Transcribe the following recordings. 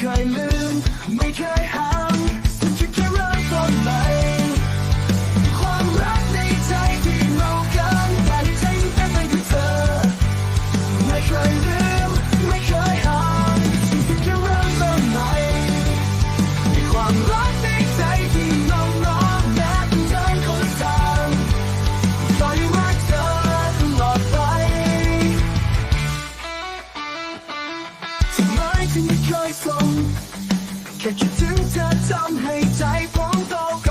make I live, make I have. Can you try some? Can you do that? Some hate. I won't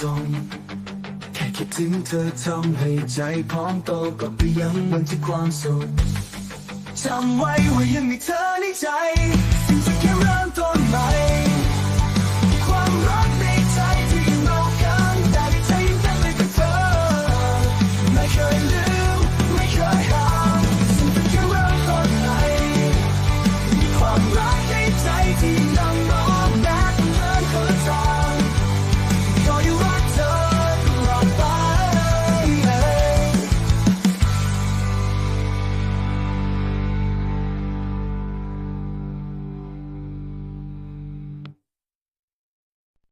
ส่งแค่คิดถึงเธอทำให้ใจพร้อมโตก็ไปยังบันที่ความสุขจำไว้ว่ายังมีเธอในใจ